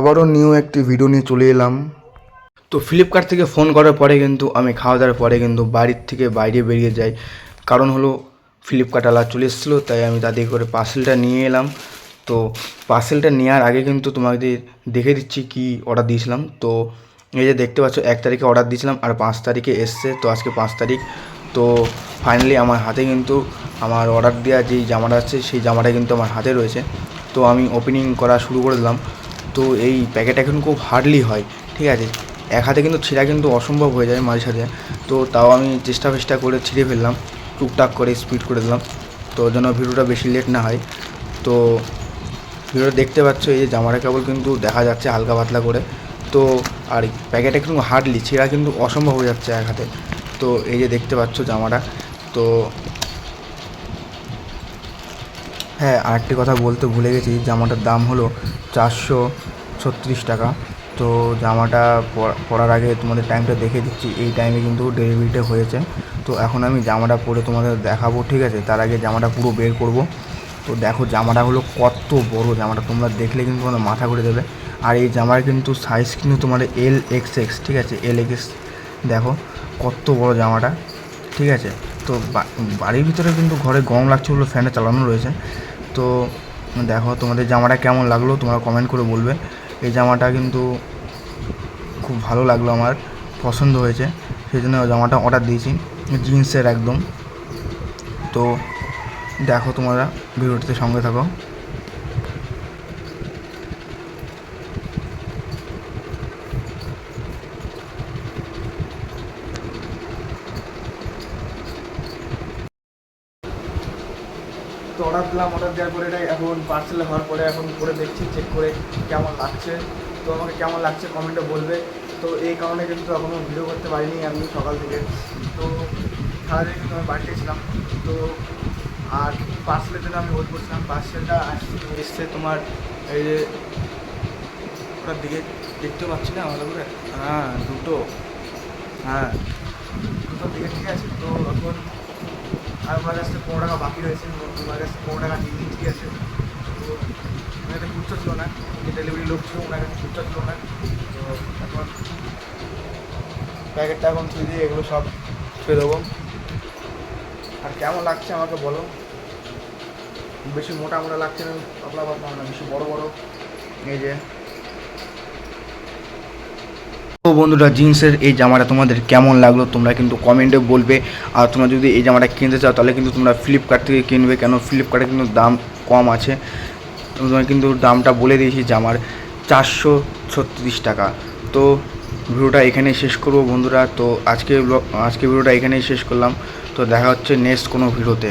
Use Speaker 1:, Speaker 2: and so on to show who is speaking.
Speaker 1: আবারও নিউ একটি ভিডিও নিয়ে চলে এলাম। তো ফ্লিপকার্ট থেকে ফোন করার পরে কিন্তু আমি খাওয়া দাওয়ার পরে কিন্তু বাড়ির থেকে বাইরে বেরিয়ে যাই। কারণ হলো ফ্লিপকার্ট আলা চলে এসেছিল, তাই আমি তাদের করে পার্সেলটা নিয়ে এলাম। তো পার্সেলটা নেওয়ার আগে কিন্তু তোমাদের দেখে দিচ্ছি কি অর্ডার দিয়েছিলাম। তো এই যে দেখতে পাচ্ছ, এক তারিখে অর্ডার দিয়েছিলাম আর পাঁচ তারিখে এসছে, তো আজকে পাঁচ তারিখ। তো ফাইনালি আমার হাতে কিন্তু আমার অর্ডার দেওয়া যেই জামাটা আছে, সেই জামাটা কিন্তু আমার হাতে রয়েছে। তো আমি ওপেনিং করা শুরু করে দিলাম। তো এই প্যাকেট এখন খুব হার্ডলি হয়, ঠিক আছে? এক হাতে কিন্তু ছিঁড়া কিন্তু অসম্ভব হয়ে যায় মাঝে সাথে তো তাও আমি চেষ্টা ফেষ্টা করে ছিঁড়ে ফেললাম, টুকটাক করে স্পিড করে দিলাম। তো যেন ভিডিওটা বেশি লেট না হয়। তো ভিডিওটা দেখতে পাচ্ছ, এই যে জামাটা কেবল কিন্তু দেখা যাচ্ছে হালকা পাতলা করে। তো আর প্যাকেটটা কিন্তু হার্ডলি ছেঁড়া কিন্তু অসম্ভব হয়ে যাচ্ছে এক হাতে। তো এই যে দেখতে পাচ্ছ জামাটা, তো হ্যাঁ আরেকটি কথা বলতে ভুলে গেছি, জামাটার দাম হলো চারশো ছত্রিশ টাকা। তো জামাটা পর- পরার আগে তোমাদের টাইমটা দেখে দিচ্ছি, এই টাইমে কিন্তু ডেলিভারিটা হয়েছে। তো এখন আমি জামাটা পরে তোমাদের দেখাবো, ঠিক আছে? তার আগে জামাটা পুরো বের করব। তো দেখো, জামাটা হলো কত বড়, জামাটা তোমরা দেখলে কিন্তু তোমাদের মাথা ঘুরে দেবে আর এই জামার কিন্তু সাইজ কিন্তু তোমাদের এল এক্স এক্স ঠিক আছে? এল এক্স দেখো, কত বড় জামাটা, ঠিক আছে? তো বাড়ির ভিতরে কিন্তু ঘরে গরম লাগছে বলে ফ্যানটা চালানো রয়েছে। তো দেখো তোমাদের জামাটা কেমন লাগল তোমরা কমেন্ট করে বলবে। এই জামাটা কিন্তু খুব ভালো লাগল আমার, পছন্দ হয়েছে। সেই জন্য জামাটা অর্ডার দিয়েছি জিন্সের একদম। তো দেখো তোমরা ভিডিওটিতে সঙ্গে থাকো। তো অর্ডার দিলাম অর্ডার দেওয়ার পরে এটা এখন পার্সেল হওয়ার পরে এখন করে দেখছি চেক করে কেমন লাগছে। তো আমাকে কেমন লাগছে কমেন্টে বলবে। তো এই কারণে কিন্তু এখনও ভিডিও করতে পারিনি আমি সকাল থেকে। তো সারাদিন কিন্তু আমি বাড়িতে ছিলাম। তো আর পার্সেলের জন্য আমি ওয়েট করছিলাম। পার্সেলটা এসছে তোমার এই যে ওটার দিকে। দেখতে পাচ্ছি না ভালো করে? হ্যাঁ দুটো। হ্যাঁ দুটোর দিকে ঠিক আছে। তো এখন আর আমার কাছে পনেরো টাকা বাকি রয়েছে তোমার কাছে পনেরো টাকা নিই, ঠিক আছে? তো আমার কাছে খুচরো ছিল না যে ডেলিভারি লোক ছিল ওনার কাছে খুচরো ছিল না। তো এখন প্যাকেটটা এখন ছুঁয়ে দিয়ে এগুলো সব ছুঁয়ে দেবো। আর কেমন লাগছে আমাকে বলো? বেশি মোটা মোটা লাগছে না পাতলা পাতলা না বেশি বড় বড়? এই যে তো বন্ধুরা জিন্সের এই জামাটা তোমাদের কেমন লাগল তোমরা কিন্তু কমেন্টে বলবে। আর তোমরা যদি এই জামাটা কিনতে চাও, তাহলে কিন্তু তোমরা ফ্লিপকার্ট থেকে কিনবে, কেন ফ্লিপকার্টে কিন্তু দাম কম আছে। তোমার কিন্তু দামটা বলে দিয়েছি জামার চারশো ছত্রিশ টাকা। তো ভিডিওটা এখানেই শেষ করব বন্ধুরা। তো আজকে আজকে ভিডিওটা এখানেই শেষ করলাম। তো দেখা হচ্ছে নেক্সট কোনো ভিডিওতে।